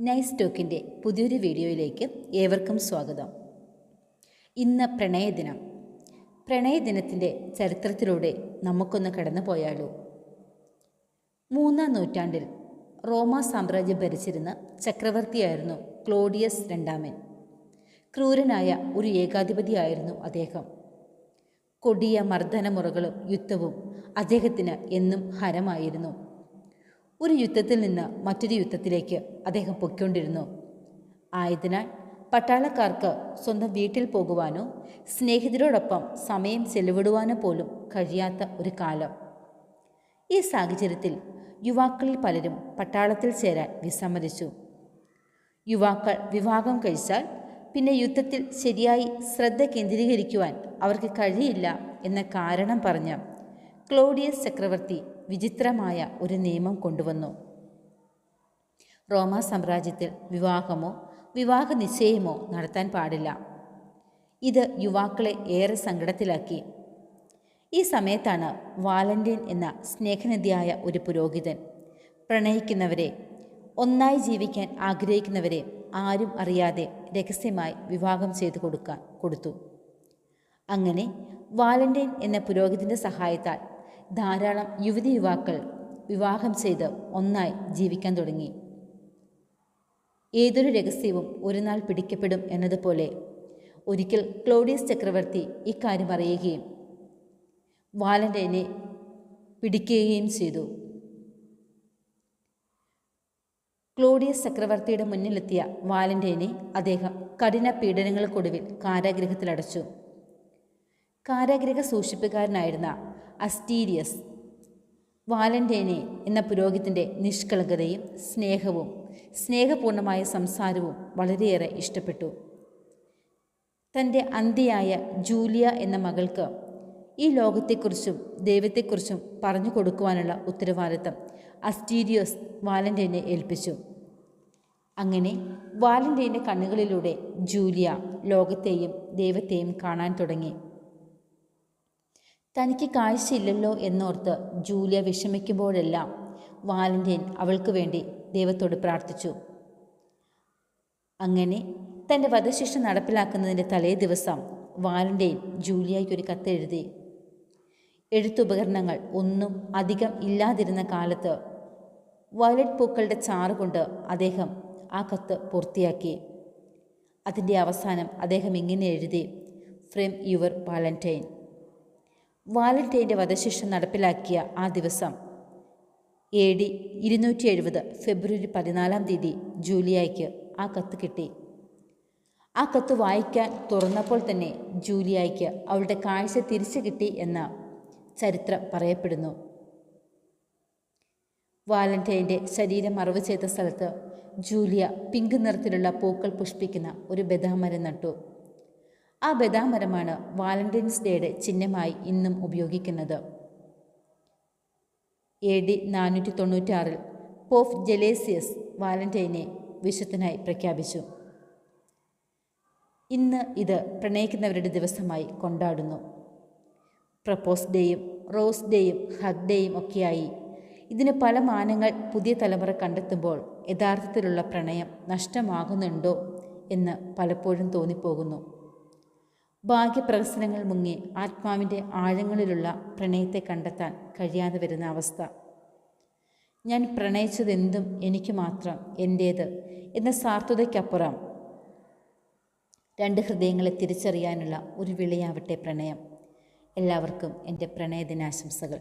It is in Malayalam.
നൈസ് ടോക്കിന്റെ പുതിയൊരു വീഡിയോയിലേക്ക് ഏവർക്കും സ്വാഗതം. ഇന്ന് പ്രണയദിനം. പ്രണയദിനത്തിന്റെ ചരിത്രത്തിലൂടെ നമുക്കൊന്ന് കടന്നു പോയാലോ? മൂന്നാം നൂറ്റാണ്ടിൽ റോമ സാമ്രാജ്യം ഭരിച്ചിരുന്ന ചക്രവർത്തിയായിരുന്നു ക്ലോഡിയസ് രണ്ടാമൻ. ക്രൂരനായ ഒരു ഏകാധിപതിയായിരുന്നു അദ്ദേഹം. കൊടിയ മർദ്ദനമുറകളും യുദ്ധവും അദ്ദേഹത്തിന് എന്നും ഹരമായിരുന്നു. ഒരു യുദ്ധത്തിൽ നിന്ന് മറ്റൊരു യുദ്ധത്തിലേക്ക് അദ്ദേഹം പൊയ്ക്കൊണ്ടിരുന്നു. ആയതിനാൽ പട്ടാളക്കാർക്ക് സ്വന്തം വീട്ടിൽ പോകുവാനോ സ്നേഹിതരോടൊപ്പം സമയം ചെലവിടുവാനോ പോലും കഴിയാത്ത ഒരു കാലം. ഈ സാഹചര്യത്തിൽ യുവാക്കളിൽ പലരും പട്ടാളത്തിൽ ചേരാൻ വിസമ്മതിച്ചു. യുവാക്കൾ വിവാഹം കഴിച്ചാൽ പിന്നെ യുദ്ധത്തിൽ ശരിയായി ശ്രദ്ധ കേന്ദ്രീകരിക്കുവാൻ അവർക്ക് കഴിയില്ല എന്ന കാരണം പറഞ്ഞ് ക്ലോഡിയസ് ചക്രവർത്തി വിചിത്രമായ ഒരു നിയമം കൊണ്ടുവന്നു. റോമ സാമ്രാജ്യത്തിൽ വിവാഹമോ വിവാഹ നിശ്ചയമോ നടത്താൻ പാടില്ല. ഇത് യുവാക്കളെ ഏറെ സങ്കടത്തിലാക്കി. ഈ സമയത്താണ് വാലന്റൈൻ എന്ന സ്നേഹനിധിയായ ഒരു പുരോഹിതൻ പ്രണയിക്കുന്നവരെ ഒന്നായി ജീവിക്കാൻ ആഗ്രഹിക്കുന്നവരെ ആരും അറിയാതെ രഹസ്യമായി വിവാഹം ചെയ്തു കൊടുക്കാൻ കൊടുത്തു. അങ്ങനെ വാലന്റൈൻ എന്ന പുരോഹിതന്റെ സഹായത്താൽ ധാരാളം യുവതി യുവാക്കൾ വിവാഹം ചെയ്ത് ഒന്നായി ജീവിക്കാൻ തുടങ്ങി. ഏതൊരു രഹസ്യവും ഒരു നാൾ പിടിക്കപ്പെടും എന്നതുപോലെ ഒരിക്കൽ ക്ലോഡിയസ് ചക്രവർത്തി ഇക്കാര്യം അറിയുകയും വാലന്റൈനെ പിടിക്കുകയും ചെയ്തു. ക്ലോഡിയസ് ചക്രവർത്തിയുടെ മുന്നിലെത്തിയ വാലന്റൈനെ അദ്ദേഹം കഠിന പീഡനങ്ങൾക്കൊടുവിൽ കാരാഗൃഹത്തിലടച്ചു കാരാഗൃഹ സൂക്ഷിപ്പുകാരനായിരുന്ന അസ്റ്റീരിയസ് വാലന്റൈനെ എന്ന പുരോഹിതന്റെ നിഷ്കളങ്കതയും സ്നേഹവും സ്നേഹപൂർണമായ സംസാരവും വളരെയേറെ ഇഷ്ടപ്പെട്ടു. തന്റെ അന്ത്യയായ ജൂലിയ എന്ന മകൾക്ക് ഈ ലോകത്തെക്കുറിച്ചും ദൈവത്തെക്കുറിച്ചും പറഞ്ഞു കൊടുക്കുവാനുള്ള ഉത്തരവാദിത്തം അസ്റ്റീരിയോസ് വാലന്റൈനെ ഏൽപ്പിച്ചു. അങ്ങനെ വാലന്റൈന്റെ കണ്ണുകളിലൂടെ ജൂലിയ ലോകത്തെയും ദൈവത്തെയും കാണാൻ തുടങ്ങി. തനിക്ക് കാഴ്ചയില്ലല്ലോ എന്നോർത്ത് ജൂലിയ വിഷമിക്കുമ്പോഴെല്ലാം വാലന്റൈൻ അവൾക്ക് വേണ്ടി ദൈവത്തോട് പ്രാർത്ഥിച്ചു. അങ്ങനെ തന്റെ വധശിക്ഷ നടപ്പിലാക്കുന്നതിന്റെ തലേ ദിവസം വാലന്റൈൻ ജൂലിയയ്ക്കൊരു കത്തെഴുതി. എഴുത്തുപകരണങ്ങൾ ഒന്നും അധികം ഇല്ലാതിരുന്ന കാലത്ത് വയലറ്റ് പൂക്കളുടെ ചാറ് കൊണ്ട് അദ്ദേഹം ആ കത്ത് പൂർത്തിയാക്കി. അതിന്റെ അവസാനം അദ്ദേഹം ഇങ്ങനെ എഴുതി ഫ്രം യുവർ വാലന്റൈൻ. വാലന്റൈന്റെ വധശിക്ഷ നടപ്പിലാക്കിയ ആ ദിവസം എ ഡി ഇരുന്നൂറ്റി എഴുപത് ഫെബ്രുവരി പതിനാലാം തീയതി ജൂലിയായ്ക്ക് ആ കത്ത് കിട്ടി. ആ കത്ത് വായിക്കാൻ തുറന്നപ്പോൾ തന്നെ ജൂലിയായ്ക്ക് അവളുടെ കാഴ്ച തിരിച്ചു കിട്ടി എന്ന ചരിത്രം പറയപ്പെടുന്നു. വാലന്റൈന്റെ ശരീരം മറവ് ചെയ്ത സ്ഥലത്ത് ജൂലിയ പിങ്ക് നിറത്തിലുള്ള പൂക്കൾ പുഷ്പിക്കുന്ന ഒരു ബദാമരം നട്ടു. ആ ബദാമരമാണ് വാലന്റൈൻസ് ഡേയുടെ ചിഹ്നമായി ഇന്നും ഉപയോഗിക്കുന്നത്. എ ഡി നാനൂറ്റി തൊണ്ണൂറ്റാറിൽ പോഫ് ജലേസിയസ് വാലന്റൈനെ വിശുദ്ധനായി പ്രഖ്യാപിച്ചു. ഇന്ന് ഇത് പ്രണയിക്കുന്നവരുടെ ദിവസമായി കൊണ്ടാടുന്നു. പ്രപ്പോസ് ഡേയും റോസ് ഡേയും ഹഗ് ഡേയും ഒക്കെയായി. ഇതിന് പല മാനങ്ങൾ പുതിയ തലമുറ കണ്ടെത്തുമ്പോൾ യഥാർത്ഥത്തിലുള്ള പ്രണയം നഷ്ടമാകുന്നുണ്ടോ എന്ന് പലപ്പോഴും തോന്നിപ്പോകുന്നു. ഭാഗ്യപ്രഹസനങ്ങൾ മുങ്ങി ആത്മാവിന്റെ ആഴങ്ങളിലുള്ള പ്രണയത്തെ കണ്ടെത്താൻ കഴിയാതെ വരുന്ന അവസ്ഥ. ഞാൻ പ്രണയിച്ചതെന്തും എനിക്ക് മാത്രം എന്റേത് എന്ന സാർത്ഥതയ്ക്കപ്പുറം രണ്ട് ഹൃദയങ്ങളെ തിരിച്ചറിയാനുള്ള ഒരു വിളിയാവട്ടെ പ്രണയം. എല്ലാവർക്കും എന്റെ പ്രണയദിനാശംസകൾ.